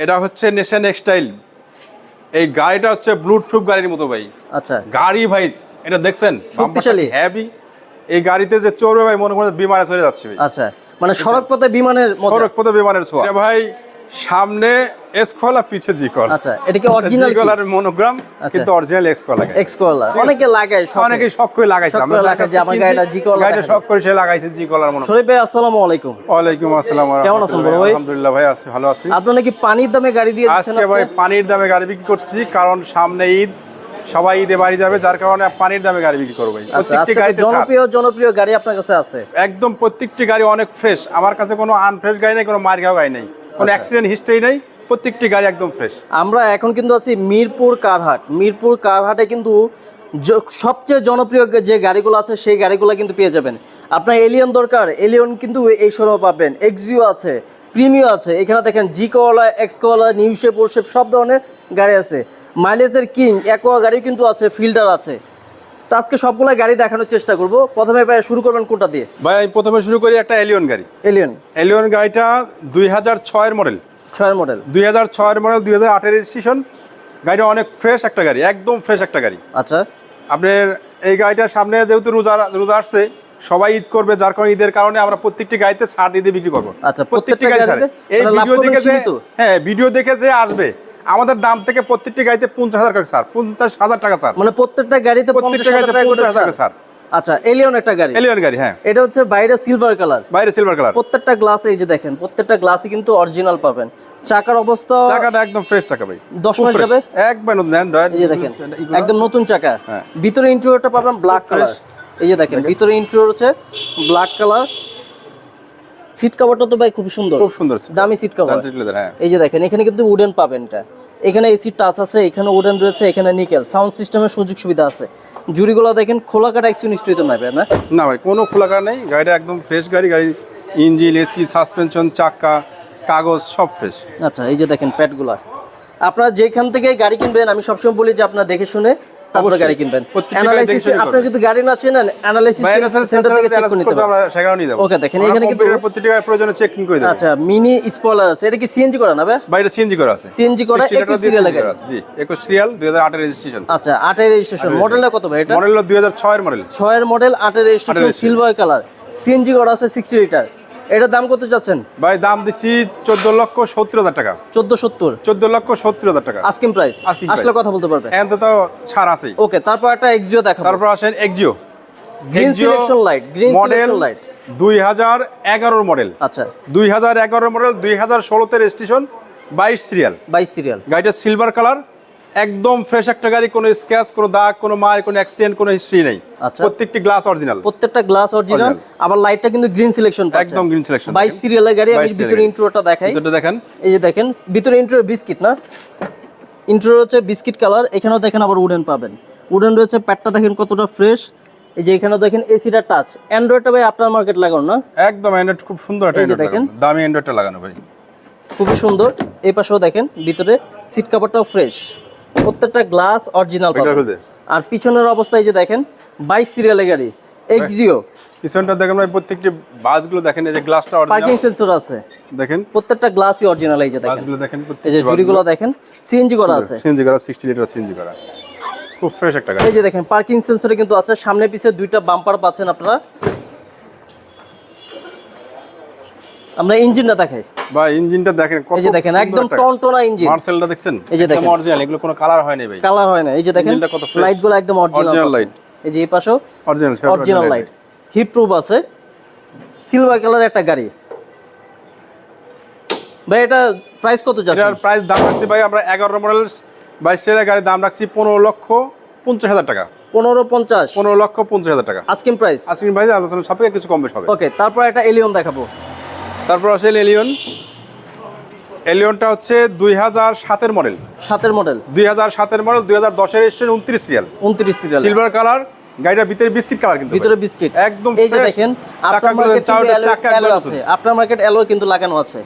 এটা হচ্ছে নেশন এক্সটাইল এই গাড়িটা হচ্ছে ব্লুটুথ গাড়ির মতো ভাই। আচ্ছা। গাড়ি ভাই এটা দেখছেন? শক্তিশালী। হ্যাভি এই গাড়িতে যে চড়বে ভাই মনে করে বিমানে চলে যাচ্ছে ভাই। আচ্ছা। মানে সড়ক পথে বিমানের সড়কপথে সড়ক পথে বিমানের ছোঁয়া। এটা ভাই সামনে এস কলা পিছে জি কলা আচ্ছা এটা কি অরিজিনাল জি কলার মনোগ্রাম। কিন্তু অরিজিনাল এক্স কলা এক্স অনেকে লাগায়। অনেকে শখ করে লাগাইছে আমরা লাগাইছে, আমার গাড়িটা জি কলা গাড়িটা শখ করে সে লাগাইছে জি কলার মনো শরীফ ভাই আসসালামু আলাইকুম। ওয়ালাইকুম আসসালাম কেমন আছেন বড় ভাই? আলহামদুলিল্লাহ ভাই আছি ভালো আছি। আপনি নাকি পানির দামে গাড়ি দিয়ে দিচ্ছেন আজকে ভাই পানির দামে গাড়ি বিক্রি করছি কারণ সামনে ঈদ সবাই ঈদে বাড়ি যাবে যার কারণে পানির দামে গাড়ি বিক্রি করব আচ্ছা প্রত্যেকটি গাড়িতে জনপ্রিয় জনপ্রিয় গাড়ি আপনার কাছে আছে। একদম প্রত্যেকটি গাড়ি অনেক ফ্রেশ আমার কাছে কোনো আনফ্রেশ গাড়ি নেই কোনো মার খাওয়া গাড়ি নেই। কোনো আচ্ছা। অ্যাক্সিডেন্ট হিস্ট্রি নেই প্রত্যেকটি গাড়ি একদম ফ্রেশ আমরা এখন কিন্তু আছি মিরপুর কারহাট। মিরপুর কারহাটে কিন্তু সবচেয়ে জনপ্রিয় যে গাড়িগুলো আছে সেই গাড়িগুলো কিন্তু পেয়ে যাবেন। আপনার এলিয়ন দরকার এলিয়ন কিন্তু এই শোরুমে পাবেন। এক্সিও আছে প্রিমিও আছে এখানে দেখেন জি কলা এক্স কলা নিউ শেপ ওল শেপ সব ধরনের গাড়ি আছে। মাইলেজের কিং একোয়া গাড়ি কিন্তু আছে ফিল্টার আছে। তো আজকে সবগুলো গাড়ি দেখানোর চেষ্টা করব। প্রথমে ভাই শুরু করবেন কোনটা দিয়ে? ভাই আমি প্রথমে শুরু করি একটা এলিয়ন গাড়ি। এলিয়ন এলিয়ন গাড়িটা দুই হাজার ছয়ের মডেল ছয়ের মডেল দুই হাজার ছয়ের মডেল দুই হাজার আটের রেজিস্ট্রেশন গাড়িটা অনেক ফ্রেশ একটা গাড়ি একদম ফ্রেশ একটা গাড়ি। আচ্ছা। আপনার এই গাড়িটার সামনে যেহেতু রোজা রোজা আসছে সবাই ঈদ করবে যার কারণে ঈদের কারণে আমরা প্রত্যেকটি গাড়িতে ছাড় দিয়ে বিক্রি করব। আচ্ছা, প্রত্যেকটি গাড়ি? এই ভিডিও দেখে যে হ্যাঁ ভিডিও দেখে যে আসবে আমাদের দাম থেকে প্রত্যেকটি গাড়িতে পঞ্চাশ হাজার টাকা ছাড় পঞ্চাশ হাজার টাকা ছাড় মানে প্রত্যেকটা গাড়িতে প্রত্যেকটা গাড়িতে টাকা করে পঞ্চাশ টাকা। ছাড় আচ্ছা এলিয়ন একটা গাড়ি। এলিয়ন গাড়ি হ্যাঁ। এটা হচ্ছে বাইরে সিলভার কালার বাইরে সিলভার কালার প্রত্যেকটা গ্লাসে এই যে দেখেন প্রত্যেকটা গ্লাসে কিন্তু অরিজিনাল পাবেন। চাকার অবস্থা চাকাটা একদম ফ্রেশ চাকা ভাই। দশ খুব মাস যাবে? একবার নতুন এই যে দেখেন একদম নতুন চাকা। হ্যাঁ। ভিতরে ইন্টেরিয়রটা পাবেন ব্ল্যাক কালার এই যে দেখেন ভিতরে ইন্টেরিয়র হচ্ছে ব্ল্যাক কালার সিট কভারটা তো ভাই খুব সুন্দর। খুব সুন্দর দামি সিট কভার হ্যাঁ। এই যে দেখেন এখানে কিন্তু উডেন পাবেন এটা। এখানে এসি টাচ আছে এখানে উডেন রয়েছে এখানে নিকেল সাউন্ড সিস্টেমের সুযোগ সুবিধা আছে। জুড়িগুলো দেখেন খোলা কাটা একশো নিশ্চয়ই তো নেবে না? না ভাই কোনো খোলা কার নেই। গাড়িটা একদম ফ্রেশ গাড়ি গাড়ি ইঞ্জিন এসি সাসপেনশন চাকা কাগজ সব ফ্রেশ আচ্ছা এই যে দেখেন প্যাডগুলা আপনারা যেখান থেকে গাড়ি কিনবেন আমি সবসময় বলি যে আপনারা দেখে শুনে তারপরে গাড়ি কিনবেন। অ্যানালাইসিস আপনারা গাড়ি না চেনেন অ্যানালাইসিস সেন্টার থেকে চেক করে নিতে যাব। ওকে, দেখেন, এখানে কিন্তু- গাড়ির প্রয়োজনে চেকিং করে আচ্ছা মিনি আছে। এটা কি সিএনজি করা না ভাই? বাইরে সিএনজি করা আছে। CNG করা, 60 একুশ লিটার দিয়ে serial CNG গাড়ি। আছে, জি একুশ সিরিয়াল দুই হাজার আটের রেজিস্ট্রেশন আচ্ছা আটের রেজিস্ট্রেশন মডেলটা কত ভাই এটা? মডেল হলো দুই হাজার ছয়ের মডেল ছয়ের মডেল আটের রেজিস্ট্রেশন সিলভার কালার সিএনজি করা আছে সিক্সটি লিটার এটার দাম কত যাচ্ছেন ভাই দাম দিছি চোদ্দ লক্ষ সত্তর হাজার টাকা। চোদ্দ সত্তর? চোদ্দ লক্ষ সত্তর হাজার টাকা। আস্কিং প্রাইস আসলে কথা বলতে পারবে এখন তো ছাড় আছেই। ওকে তারপর একটা এক্সিও দেখাবো। তারপর আসেন Axio green selection light green model selection light দুই হাজার এগারোর মডেল আচ্ছা। দুই হাজার এগারো মডেল দুই হাজার ষোলোতে রেজিস্ট্রেশন বাইশ সিরিয়াল বাইশ সিরিয়াল গাড়িটা সিলভার কালার একদম ফ্রেশ একটা গাড়ি কোনো স্ক্র্যাচ কোনো দাগ কোনো মার কোনো অ্যাক্সিডেন্ট কোনো হিস্ট্রি নেই। আচ্ছা। প্রত্যেকটি গ্লাস অরিজিনাল প্রত্যেকটা গ্লাস অরিজিনাল আবার লাইটটা কিন্তু গ্রিন সিলেকশন একদম গ্রিন সিলেকশন বাইশ সিরিয়ালের গাড়ি আমি 22 ভিতরে। ইন্ট্রোটা দেখাই। ভিতরটা দেখেন। এই যে দেখেন ভিতরে ইন্ট্রো বিস্কিট না? ইন্ট্রো হচ্ছে বিস্কিট কালার এখানেও দেখেন আবার উডেন পাবেন। উডেন রয়েছে প্যাডটা দেখেন কতটা ফ্রেশ এই যে এখানে দেখেন এসিটা টাচ অ্যান্ড্রয়েডটা ভাই আপনার মার্কেট লাগানো না? একদম অ্যান্ড্রয়েড খুব সুন্দর একটা দেখেন। দামি অ্যান্ড্রয়েডটা লাগানো ভাই। খুবই সুন্দর। এই পাশেও দেখেন ভিতরে সিট কাভারটাও ফ্রেশ প্রত্যেকটা গ্লাস অরিজিনাল আর পিছনের অবস্থায় যে দেখেন বাইশ সিরিয়ালের গাড়ি এক্সিও পিছনটা দেখেন ভাই প্রত্যেকটি বাসগুলো দেখেন এই যে গ্লাসটা পার্কিং সেন্সর আছে। দেখেন। প্রত্যেকটা গ্লাসই অরিজিনাল এই যে দেখেন। বাসগুলো দেখেন এই যে জুড়িগুলো দেখেন সিএনজি করা আছে। সিএনজি করা 60 লিটার সিএনজি করা। খুব ফ্রেশ একটা গাড়ি। এই যে দেখেন পার্কিং সেন্সরে কিন্তু আছে। সামনে পিছে দুইটা বাম্পার পাচ্ছেন আপনারা। আমরা ইঞ্জিনটা দেখাই। বা ইঞ্জিনটা দেখেন কত এই যে দেখেন একদম টনটনা ইঞ্জিন। মার্সেলটা দেখছেন? এই যে দেখেন। অরিজিনাল এগুলো কোনো কালার হয় নাই ভাই। কালার হয় না এই যে দেখেন কত। লাইটগুলো একদম অরিজিনাল light। এই যে এই পাশেও original original light heat proof আছে। সিলভার কালার একটা গাড়ি। ভাই এটা প্রাইস কত যাচ্ছে? এটার প্রাইস দাম রাখছি ভাই আমরা এগারো মডেল বাইশ সিরিয়াল গাড়ির দাম রাখছি পনেরো লক্ষ পঞ্চাশ হাজার টাকা। পনেরো পঞ্চাশ। পনেরো লক্ষ পঞ্চাশ হাজার টাকা। আস্কিং প্রাইস আজকে ভাই আলোচনা সাপেক্ষে কিছু কম বেশ হবে। ওকে তারপর একটা এলিয়ন দেখাবো। তারপর আছে এলিয়ন এলিয়নটা হচ্ছে দুই হাজার সাতের মডেল সাতের মডেল দুই হাজার সাতের মডেল দুই হাজার দশের এসছেন উনত্রিশ সিরিয়াল উনত্রিশ সিরিয়াল সিলভার কালার গাড়িটার ভিতরে বিস্কিট কালার কিন্তু ভিতরে বিস্কিট একদম এই যে দেখেন আপনার মার্কেট আছে। আপনার অ্যালো কিন্তু লাগানো আছে।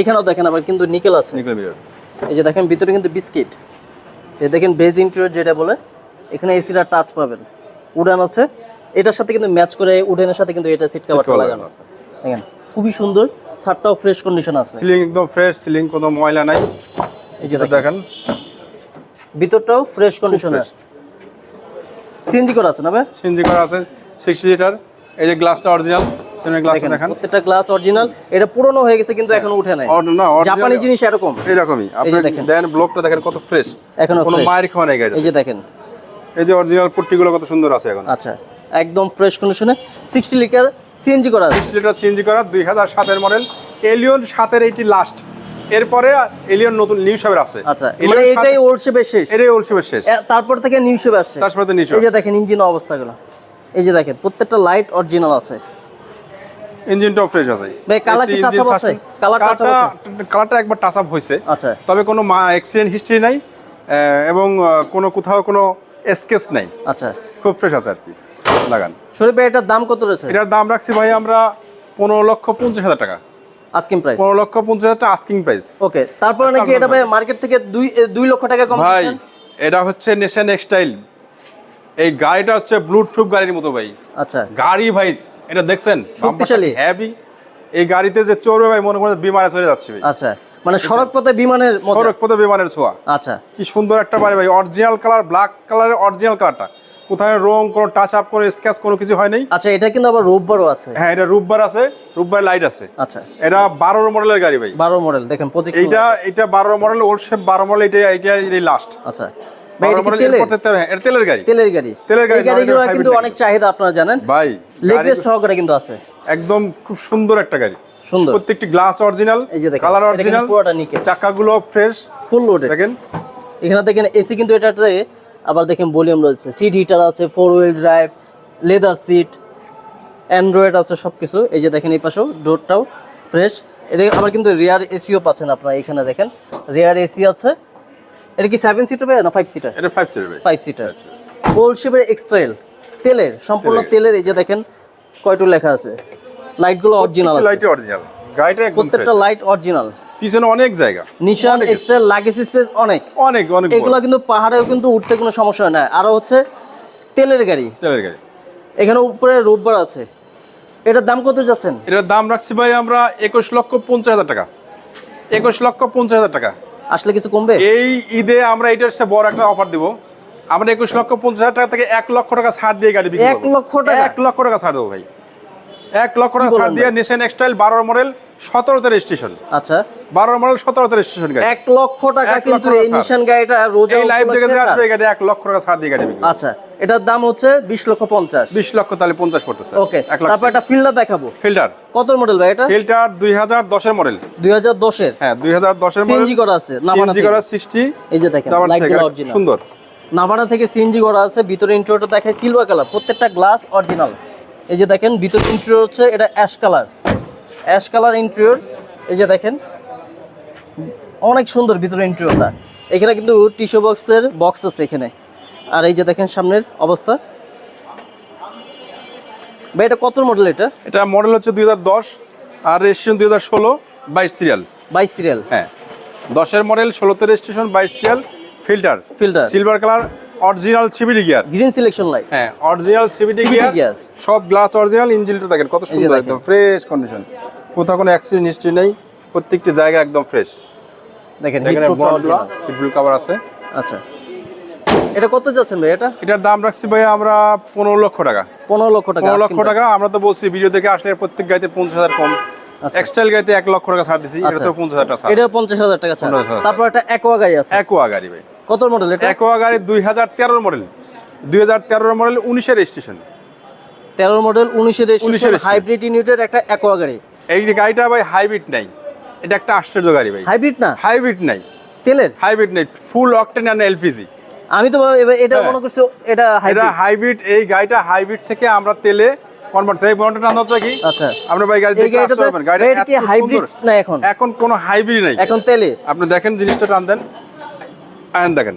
এখানেও দেখেন আবার কিন্তু নিকেল আছে। নিকল মিরর এই যে দেখেন ভিতরে কিন্তু বিস্কিট এই দেখেন বেজ ইন্টেরিয়র যেটা বলে এখানে এসিটা টাচ পাবেন। উডান আছে। এটার সাথে কিন্তু ম্যাচ করে উডানের সাথে কিন্তু এটা সিট লাগানো লাগানো আছে। দেখেন খুবই সুন্দর। ছাদটাও ফ্রেশ কন্ডিশন আছে। সিলিং একদম ফ্রেশ সিলিং কোনো ময়লা নাই। এই যে দেখেন। ভিতরটাও ফ্রেশ কন্ডিশনে fresh। সিএনজি করা আছে না ভাই? সিএনজি করা আছে সিক্সটি লিটার এই যে গ্লাসটা অরিজিনাল সিনের গ্লাসটা দেখেন প্রত্যেকটা গ্লাস অরিজিনাল এটা পুরনো হয়ে গেছে কিন্তু এখনও উঠে নাই। না জাপানি জিনিস এরকম। এরকমই। আপনি দেখেন। দেন ব্লকটা দেখেন কত ফ্রেশ এখনও কোনো। মায়ের খাওয়া নেই গাড়ি এই যে দেখেন। এই যে অরিজিনাল পুট্টিগুলো কত সুন্দর আছে এখন। আচ্ছা একদম ফ্রেশ কন্ডিশনে সিক্সটি লিটার সিএনজি করা আছে সিক্সটি লিটার সিএনজি করা দুই হাজার সাতের মডেল এলিয়ন সাতের এইটি লাস্ট এরপরে এলিয়ন নতুন নিউ শেপের আছে। আচ্ছা মানে এটাই ওল্ড শেপের শেষ। এটাই ওল্ড শেপের শেষ। তারপর থেকে নিউ শেপ আসছে। তারপরে তো নিউ এই যে দেখেন ইঞ্জিন অবস্থাগুলো। এই যে দেখেন প্রত্যেকটা লাইট অরিজিনাল আছে। ইঞ্জিনটাও ফ্রেশ আছে। ভাই, colour কি engine আছে? touch up colourটা- colourটা একবার টাচ আপ হয়েছে। আচ্ছা। তবে কোনো অ্যাক্সিডেন্ট হিস্ট্রি নাই। এবং কোনো কোথাও কোনো স্কেচ নাই। আচ্ছা। খুব ফ্রেশ আছে আর কি। লাগান। শরীফ ভাই এটার দাম কত রয়েছে? এটার দাম রাখছি ভাই আমরা পনেরো লক্ষ পঞ্চাশ হাজার টাকা। আস্কিং প্রাইস পনেরো লক্ষ পঞ্চাশ হাজার টাকা আস্কিং প্রাইস ওকে তারপরে নাকি এটা ভাই মার্কেট থেকে দুই এ, দুই লক্ষ টাকা কম ভাই এটা হচ্ছে নেশন এক্সটাইল এই গাড়িটা হচ্ছে ব্লুটুথ গাড়ির মতো ভাই। আচ্ছা। গাড়ি ভাই এটা দেখছেন? শক্তিশালী। হ্যাভি এই গাড়িতে যে চড়বে ভাই মনে করে বিমানে চলে যাচ্ছে ভাই। আচ্ছা মানে সড়ক পথে বিমানের সড়ক পথে বিমানের ছোঁয়া। আচ্ছা। কি সুন্দর একটা বাড়ি ভাই অরিজিনাল কালার ব্ল্যাক কালারের অরিজিনাল কালারটা কোথায় রং কোনো টাচ আপ কোনো স্কেচ কোনো কিছু হয় নাই। আচ্ছা এটা কিন্তু আবার রোববারও আছে। হ্যাঁ এটা রূপবার আছে রূপবার লাইট আছে। আচ্ছা। এটা বারোর মডেলের গাড়ি ভাই। বারো মডেল দেখেন প্রজেক্ট এইটা এটা বারো মডেল ওল্ড শেপ বারো মডেল এটা এটা এই লাস্ট আচ্ছা। এটা তেলের? তেলের গাড়ি। তেলের গাড়ি। তেলের গাড়িগুলো কিন্তু অনেক চাহিদা আপনারা জানেন। ভাই সহকারে কিন্তু আছে। একদম খুব সুন্দর একটা গাড়ি। সুন্দর। প্রত্যেকটি গ্লাস অরিজিনাল এই যে দেখেন কালার অরিজিনাল পুরোটা নিকেল চাকাগুলো ফ্রেশ ফুল লোডেড দেখেন। এখানে দেখেন এসি কিন্তু এটাতে আবার দেখেন ভলিউম রয়েছে। সিট হিটার আছে four wheel drive leather seat android আছে সব কিছু এই যে দেখেন এই পাশেও ডোরটাও ফ্রেশ এটা আবার কিন্তু রেয়ার এসিও পাচ্ছেন আপনারা এখানে দেখেন। রেয়ার এসি আছে। এটা কি সেভেন সিটার ভাই না ফাইভ সিটার এটা five seater five seater old শেপের এক্সট্রেল তেলের সম্পূর্ণ তেলের। এই যে দেখেন কয়টু লেখা আছে। লাইটগুলো অরিজিনাল লাইটে অরিজিনাল গাড়িটা প্রত্যেকটা লাইট অরিজিনাল পিছনে অনেক জায়গা। নিশান অনেক এক্সট্রেল লাগেজ স্পেস অনেক। অনেক অনেক এগুলো কিন্তু পাহাড়েও কিন্তু উঠতে কোনো সমস্যা হয় না। আরও হচ্ছে তেলের গাড়ি। তেলের গাড়ি। এখানে উপরে রোববার আছে। এটার দাম কত যাচ্ছেন? এটার দাম রাখছি ভাই আমরা একুশ লক্ষ পঞ্চাশ হাজার টাকা। একুশ লক্ষ পঞ্চাশ হাজার টাকা। আসলে কিছু কমবে? এই ঈদে আমরা এটার সে বড় একটা অফার দিব। আমরা একুশ লক্ষ পঞ্চাশ হাজার টাকা থেকে এক লক্ষ টাকা ছাড় দিয়ে গাড়ি এক লক্ষ টাকা? এক লক্ষ টাকা ছাড় দেবো ভাই। এক লক্ষ টাকা ছাড় দিয়ে? নেশন এক্সটাইল বারো মডেল সতেরোতে রেজিস্ট্রেশন আচ্ছা। বারো মডেল সতেরোতে রেজিস্ট্রেশন গাড়ি। এক লক্ষ টাকা কিন্তু এই নিশান গাড়িটা রোজা এই লাইভ দেখে আসবে। গাড়ি এক লক্ষ টাকা ছাড় দিয়ে গাড়ি আচ্ছা এটার দাম হচ্ছে বিশ লক্ষ পঞ্চাশ। বিশ লক্ষ তাহলে পঞ্চাশ পড়তেছে। ওকে তারপর একটা ফিল্ডার দেখাবো। ফিল্টার কত মডেল ভাই এটা? ফিল্টার দুই হাজার দশের মডেল দুই হাজার দশের? হ্যাঁ দুই হাজার দশের মডেল সিএনজি করা আছে সিএনজি করা সিক্সটি এই যে দেখেন সুন্দর। নাভানা থেকে সিএনজি করা আছে ভিতরে ইন্টেরিয়রটা দেখায় সিলভার কালার প্রত্যেকটা গ্লাস অরিজিনাল এই যে দেখেন ভিতর ইন্টেরিয়র হচ্ছে এটা ash colour ash colour interior এই যে দেখেন অনেক সুন্দর ভিতরে ইন্টেরিয়রটা এখানে কিন্তু টিস্যু বক্সের বক্স আছে এখানে। আর এই যে দেখেন সামনের অবস্থা। ভাই এটা কত মডেল এটা? এটা মডেল হচ্ছে দুই হাজার দশ আর রেজিস্ট্রেশন দুই হাজার ষোলো বাইশ সিরিয়াল বাইশ সিরিয়াল হ্যাঁ। দশের মডেল ষোলোতে রেজিস্ট্রেশন বাইশ serial filter filter silver colour original CBD gear green selection light হ্যাঁ অরিজিনাল সিবিডি গিয়ার সব গ্লাস অরিজিনাল ইঞ্জিনটা দেখেন কত সুন্দর একদম ফ্রেশ কন্ডিশন কোথাও কোনো অ্যাক্সিডেন্ট হিস্ট্রি নেই প্রত্যেকটি জায়গা একদম ফ্রেশ দেখেন এখানে হিটপ্রুফ বড়গুলো কাভার আছে। আচ্ছা। এটা কত যাচ্ছেন ভাই এটা? এটার দাম রাখছি ভাই আমরা পনেরো লক্ষ টাকা। পনেরো লক্ষ টাকা পনেরো লক্ষ টাকা আমরা তো বলছি ভিডিও দেখে আসলে প্রত্যেক গাড়িতে পঞ্চাশ হাজার কম। আচ্ছা। এক্সটাইল গাড়িতে এক লক্ষ টাকা ছাড় দিছি এটা আচ্ছা। তো পঞ্চাশ হাজার টাকা এটা পঞ্চাশ হাজার টাকা ছাড়। তারপর একটা অ্যাকোয়া গাড়ি আছে। একোয়া গাড়ি ভাই। কত মডেল এটা? একোয়া গাড়ি দুই হাজার তেরোর মডেল দুই হাজার তেরোর মডেল উনিশের রেজিস্ট্রেশন তেরো মডেল উনিশের 19 registration। হাইব্রিড ইউনিটের একটা অ্যাকোয়া গাড়ি এই গাড়িটা ভাই হাইব্রিড নাই। এটা একটা আশ্চর্য গাড়ি ভাই। হাইব্রিড না? হাইব্রিড নাই। তেলের? হাইব্রিড নেই। ফুল অকটেন আর এলপিজি আমি তো এটা হ্যাঁ। মনে করছি এটা এটা হাইব্রিড এই গাড়িটা হাইব্রিড থেকে আমরা তেলে কনভার্ট বন্ডটা আনতে কি আচ্ছা। আমরা ভাই গাড়ি এই আসতে পারবেন। গাড়ি কি হাইব্রিড না এখন? এখন কোনো হাইব্রিড নাই। এখন তেলে। আপনি দেখেন জিনিসটা টান দেন। আয়ন দেখেন।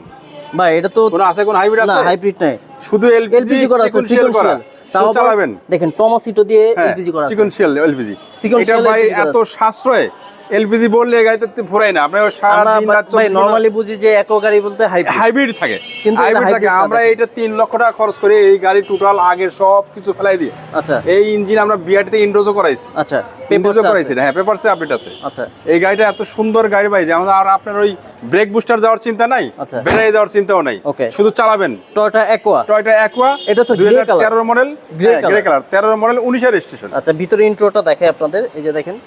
ভাই এটা তো কোনো আছে কোন হাইব্রিড না হাইব্রিড নাই। শুধু এলপিজি করা আছে সিকোয়েন্সিয়াল করা। তাও চালাবেন। দেখেন টমাসিটো দিয়ে হ্যাঁ এলপিজি করা আছে। সিকোয়েন্সিয়াল এলপিজি এটা ভাই এত সাশ্রয় এলপিজি বললে গাড়িতে ফুরাই না। আমরা সারা দিন রাত ভাই নরমালি বুঝি যে একো গাড়ি বলতে হাইব্রিড থাকে। কিন্তু হাইব্রিড থাকে। আমরা এটা তিন লক্ষ টাকা খরচ করে এই গাড়ি টোটাল আগের সব কিছু ফেলাই দিয়ে। আচ্ছা। এই ইঞ্জিন আমরা বিআরটিতে ইন্ডোজও করাইছি। আচ্ছা ইন্ডোজও পেপারস করাইছি হ্যাঁ পেপারসে আপডেট আছে। আচ্ছা। এই গাড়িটা এত সুন্দর গাড়ি ভাই যেমন আর আপনার ওই ব্রেক বুস্টার যাওয়ার চিন্তা নাই আচ্ছা। বেড়াই যাওয়ার চিন্তাও নাই. শুধু চালাবেন। টয়োটা একোয়া টয়টা অ্যাকোয়া এটা grey হাজার color। তেরোর মডেল Grey গ্রে। কালার তেরোর মডেল উনিশের রেজিস্ট্রেশন আচ্ছা ভিতরে ইন্ট্রোটা দেখে আপনাদের। এই যে দেখেন।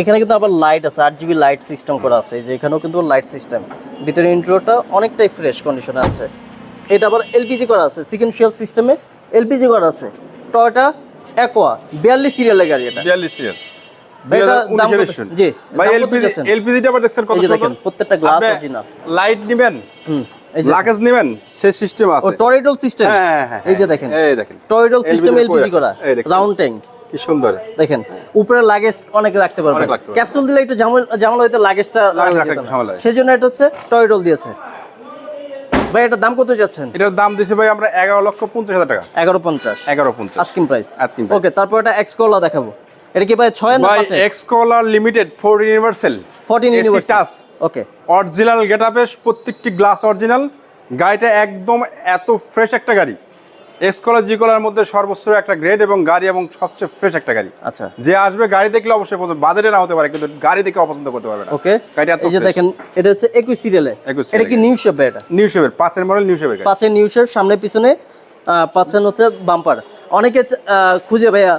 এখানে কিন্তু আবার লাইট আছে আট জিবি লাইট সিস্টেম করা আছে যে এখানেও কিন্তু লাইট সিস্টেম ভিতরে ইন্ট্রোটা অনেকটাই ফ্রেশ কন্ডিশনে আছে। এটা আবার এলপিজি করা আছে সিকেন্সিয়াল সিস্টেমে এলপিজি করা আছে। টয়োটা একোয়া বিয়াল্লিশ সিরিয়ালের গাড়ি এটা। বিয়াল্লিশ? জি, ভাই এলপিজি যাচ্ছেন? এলপিজিটা আবার দেখছেন কত এই যে দেখেন প্রত্যেকটা গ্লাস অরিজিনাল লাইট নেবেন হুম এই নেবেন সে সিস্টেম ও টরিডল সিস্টেম হ্যাঁ, হ্যাঁ, হ্যাঁ, এই যে দেখেন এই দেখেন। টরিডল সিস্টেম এলপিজি করা রাউন্ড ট্যাঙ্ক কি সুন্দর। দেখেন উপরে লাগেজ অনেক রাখতে পারবে ক্যাপসুল দিলে একটু জামাল- জামাল হয়তো লাগেজটা লাগেজ রাখা রাখা যেত একটু না। ঝামেলা হয়। সেই জন্য এটা হচ্ছে টয়ডল দিয়েছে। ভাই এটার দাম কত যাচ্ছেন? এটার দাম দিছে ভাই আমরা এগারো লক্ষ পঞ্চাশ হাজার টাকা। এগারো পঞ্চাশ। এগারো পঞ্চাশ। Asking price. ওকে তারপর এটা এক্স কলা দেখাবো। এটা কি ভাই ছয় না ভাই X Corolla limited four universal fourteen okay original গেটআপে প্রত্যেকটি গ্লাস অরিজিনাল গাড়িটা একদম এত ফ্রেশ একটা গাড়ি। এক্স কলার জি কলার মধ্যে সর্বোচ্চ একটা গ্রেড এবং গাড়ি এবং সবচেয়ে ফ্রেশ একটা গাড়ি। আচ্ছা। যে আসবে গাড়ি দেখলে অবশ্যই পছন্দ বাজেটে না হতে পারে কিন্তু গাড়ি দেখে অপছন্দ করতে পারবে না। ওকে এত এই যে দেখেন এটা হচ্ছে একুশ সিরিয়ালে 21 এটা কি নিউ শেপ এটা? নিউ শেপের পাঁচের মডেল নিউ শেপের গাড়ি। পাঁচের নিউ শেপ সামনে পিছনে পাচ্ছেন হচ্ছে বাম্পার অনেকে খুঁজে ভাইয়া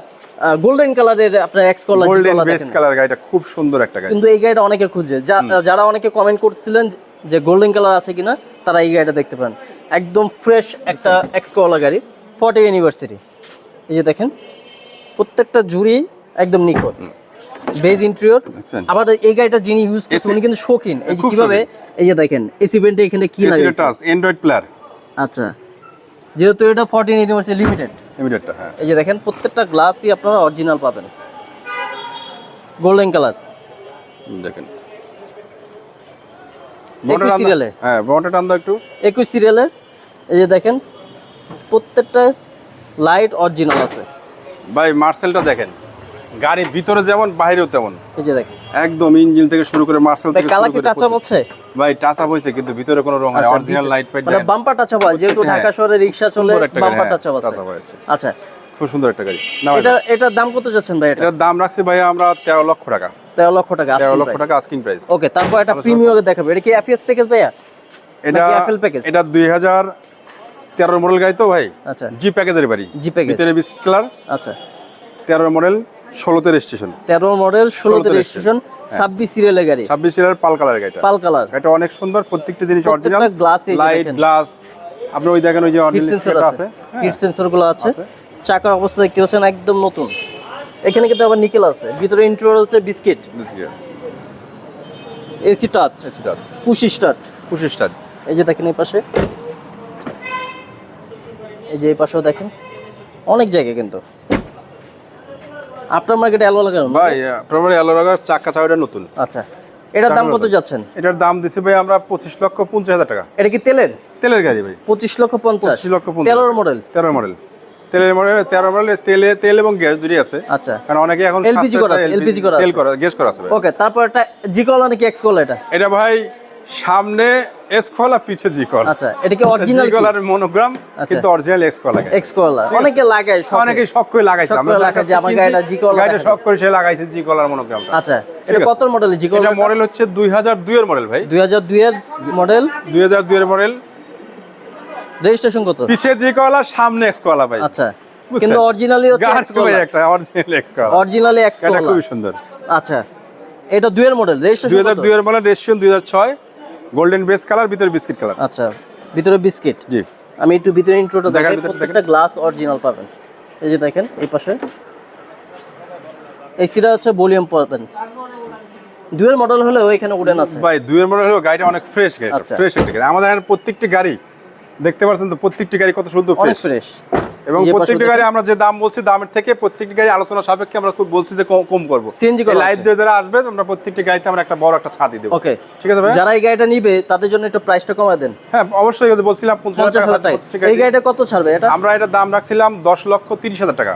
গোল্ডেন কালারের আপনার এক্স কলা গোল্ডেন বেস কালার গাড়িটা খুব সুন্দর একটা গাড়ি। কিন্তু এই গাড়িটা অনেকে খুঁজে। যারা অনেকে কমেন্ট করছিলেন যে গোল্ডেন কালার আছে কিনা তারা এই গাড়িটা দেখতে পারেন। একদম ফ্রেশ একটা এক্সকোলা গাড়ি ফর্টি ইউনিভার্সিটি এই যে দেখেন প্রত্যেকটা জুড়ি একদম নিখুঁত। বেজ ইন্টেরিয়র আবার এই গাড়িটা যিনি ইউজ করছে AC উনি কিন্তু শৌখিন। এই যে কীভাবে এই যে দেখেন এসি বেন্টে এখানে কি লাগে অ্যান্ড্রয়েড প্লেয়ার আচ্ছা। যেহেতু এটা ফর্টিন ইউনিভার্সিটি লিমিটেড লিমিটেডটা হ্যাঁ। এই যে দেখেন প্রত্যেকটা গ্লাসই আপনারা অরিজিনাল পাবেন। গোল্ডেন কালার দেখেন। একুশ? হ্যাঁ বনটা টান দাও একটু। একুশ সিরিয়ালে এই যে দেখেন প্রত্যেকটা লাইট অরিজিনাল আছে। ভাই মার্সেলটা দেখেন। গাড়ির ভিতরে যেমন বাইরেও তেমন। এই যে দেখেন। একদম ইঞ্জিন থেকে শুরু করে মার্সেল থেকে কালার কি টাচ আপ আছে? ভাই টাচ আপ হয়েছে কিন্তু ভিতরে কোনো রং অরিজিনাল লাইট মানে বাম্পার টাচ আপ হয় যেহেতু ঢাকা শহরে রিক্সা চলে বাম্পার টাচ আপ আছে। হয়েছে। আচ্ছা খুব সুন্দর একটা গাড়ি। এটা এটার দাম কত যাচ্ছেন ভাই এটা? এটার দাম রাখছি ভাই আমরা তেরো লক্ষ টাকা। তেরো লক্ষ টাকা তেরো লক্ষ টাকা আস্কিং প্রাইস ওকে তারপর আলোচনা প্রিমিয়াম দেখাবে। এটা কি এফএস প্যাকেজ ভাইয়া? এটা FL package? এটা দুই হাজার তেরো মডেল গাড়ি তো ভাই। আচ্ছা। জি প্যাকেজের বাড়ি। জি প্যাকেজ ভিতরে বিস্কিট কালার আচ্ছা। তেরো মডেল ষোলোতে রেজিস্ট্রেশন তেরো মডেল ষোলোতে 16 রেজিস্ট্রেশন ছাব্বিশ সিরিয়ালের গাড়ি। ছাব্বিশ সিরিয়াল পাল কালার গাড়িটা। পাল কালার এটা অনেক সুন্দর প্রত্যেকটা জিনিস অরিজিনাল গ্লাস লাইট গ্লাস আপনি ওই দেখেন ওই যে অরিজিনাল আছে। আছে। হ্যাঁ, হিট সেন্সরগুলো আছে। চাকার অবস্থা দেখতে পাচ্ছেন একদম নতুন। এখানে কিন্তু আবার নিকেল আছে। ভিতরে ইন্টারনাল হচ্ছে বিস্কিট বিস্কিট এসি টাচ এটা আছে পুশ স্টার্ট পঁচিশ স্টার এই যে দেখেন এই পাশে। এই যে এই পাশেও দেখেন। অনেক জায়গা কিন্তু। আপনার মার্কেটে অ্যালো লাগানো ভাই প্রবল অ্যালোরাগার চাকা চাওয়াটা নতুন। আচ্ছা। এটার দাম কত যাচ্ছেন? এটার দাম দিছি ভাই আমরা পঁচিশ লক্ষ পঞ্চাশ হাজার টাকা। এটা কি তেলের? তেলের গাড়ি ভাই। পঁচিশ লক্ষ পঞ্চাশ। লক্ষ তেরোর মডেল তেরো মডেল তেলের মডেল তেরো মডেল তেলে তেল এবং গ্যাস দুটোই আছে। আচ্ছা। কারণ অনেকে এখন সাশ্রয় করা আছে, LPG করা তেল করা গ্যাস করা আছে ওকে তারপর একটা জি কলা নাকি এক্স কলা এটা? এটা ভাই সামনে এস কলা পিছে জি কলা আচ্ছা এটা কি অরিজিনাল জি কলার মনোগ্রাম আচ্ছা। কিন্তু অরিজিনাল এক্স কলা গাড়ি এক্স কলা অনেকে লাগায়। অনেকে শখ করে লাগাইছে আমরা করে যার লাগায় কাছ যে আমার গাড়িটা জি কলা গাড়িটা দেখাবে। করে সে লাগাইছে জি কলার মনোগ্রামটা আচ্ছা এটা কত মডেল জি কলা এটা? মডেল হচ্ছে দুই হাজার দুইয়ের মডেল ভাই। দুই হাজার দুই এর মডেল দুই হাজার দুইয়ের মডেল রেজিস্ট্রেশন কত? পিছে জি কলা সামনে এক্স কলা ভাই। আচ্ছা কিন্তু অরিজিনালি হচ্ছে এক্স কলা একটা original X Corolla? Originally X Corolla এটা খুবই সুন্দর। আচ্ছা এটা দুই এর মডেল রেজিস্ট্রেশন হাজার দুইয়ের মডেল রেজিস্ট্রেশন দুই হাজার ছয় গোল্ডেন বেস কালার ভিতরে বিস্কিট কালার আচ্ছা ভিতরে বিস্কিট জি। আমি একটু ভিতরে ইন্ট্রোটা দেখাই ভিতরে প্রত্যেকটা গ্লাস অরিজিনাল পাবেন। এই যে দেখেন এই পাশে। এই সিটা হচ্ছে ভলিউম পাবেন। দুয়ের মডেল হলেও এখানে উডেন আছে। ভাই দুইয়ের মডেল হলো গাড়িটা অনেক ফ্রেশ গাড়ি। ফ্রেশ একটা গাড়ি। আমাদের প্রত্যেকটি গাড়ি দেখতে পাচ্ছেন তো প্রত্যেকটি গাড়ি কত সুন্দর অনেক ফ্রেশ ফ্রেশ এবং প্রত্যেকটি গাড়ি আমরা যে দাম বলছি দামের থেকে প্রত্যেকটি গাড়ি আলোচনা সাপেক্ষে আমরা খুব বলছি যে কম- করব। সিএনজি লাইভ দিয়ে যারা আসবে আমরা প্রত্যেকটি গাড়িতে আমরা একটা বড় একটা ছাড় দিয়ে দেবো। ওকে ঠিক আছে ভাই? যারা এই গাড়িটা নিবে তাদের জন্য একটু প্রাইসটা কমায় দেন। হ্যাঁ অবশ্যই যদি বলছিলাম পঞ্চাশ টাকা এই গাড়িটা কত ছাড়বে এটা? আমরা এটা দাম রাখছিলাম দশ লক্ষ তিরিশ হাজার টাকা।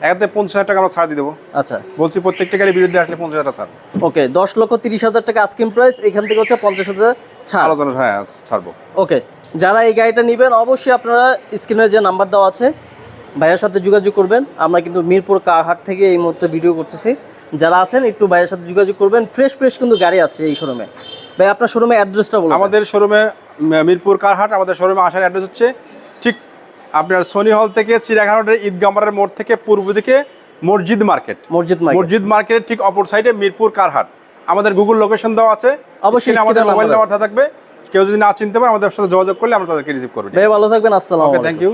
একাতে পঞ্চাশ হাজার টাকা আমরা ছাড় দিয়ে দেবো। আচ্ছা। বলছি প্রত্যেকটা গাড়ির বিরুদ্ধে আসলে পঞ্চাশ হাজার টাকা ছাড়। ওকে দশ লক্ষ তিরিশ হাজার টাকা আস্কিং প্রাইস এখান থেকে হচ্ছে পঞ্চাশ হাজার ছাড়। আলোচনা হ্যাঁ ছাড়বো। ওকে যারা এই গাড়িটা নেবেন অবশ্যই আপনারা স্ক্রিনে যে নাম্বার দেওয়া আছে ভাইয়ের সাথে যোগাযোগ করবেন। আমরা কিন্তু মিরপুর কারহাট থেকে এই মুহূর্তে ভিডিও করতেছি। যারা আছেন একটু ভাইয়ের সাথে যোগাযোগ করবেন। ফ্রেশ ফ্রেশ কিন্তু গাড়ি আছে এই শোরুমে ভাই আপনার শোরুমে অ্যাড্রেসটা বলুন। আমাদের শোরুমে মিরপুর কারহাট আমাদের শোরুমে আসার অ্যাড্রেস হচ্ছে ঠিক আপনার সোনি হল থেকে চিড়াঘাটের ঈদগামারের মোড় থেকে পূর্ব দিকে মসজিদ মার্কেট মসজিদ মসজিদ মার্কেটের ঠিক অপর সাইডে মিরপুর কারহাট। আমাদের গুগল লোকেশন দেওয়া আছে। অবশ্যই আমাদের মোবাইল number নাম্বার থাকবে। কেউ যদি না চিনতে পারে আমাদের সাথে যোগাযোগ করলে আমরা তাদেরকে রিসিভ করব ভাই ভালো থাকবেন আসসালাম ওকে থ্যাংক ইউ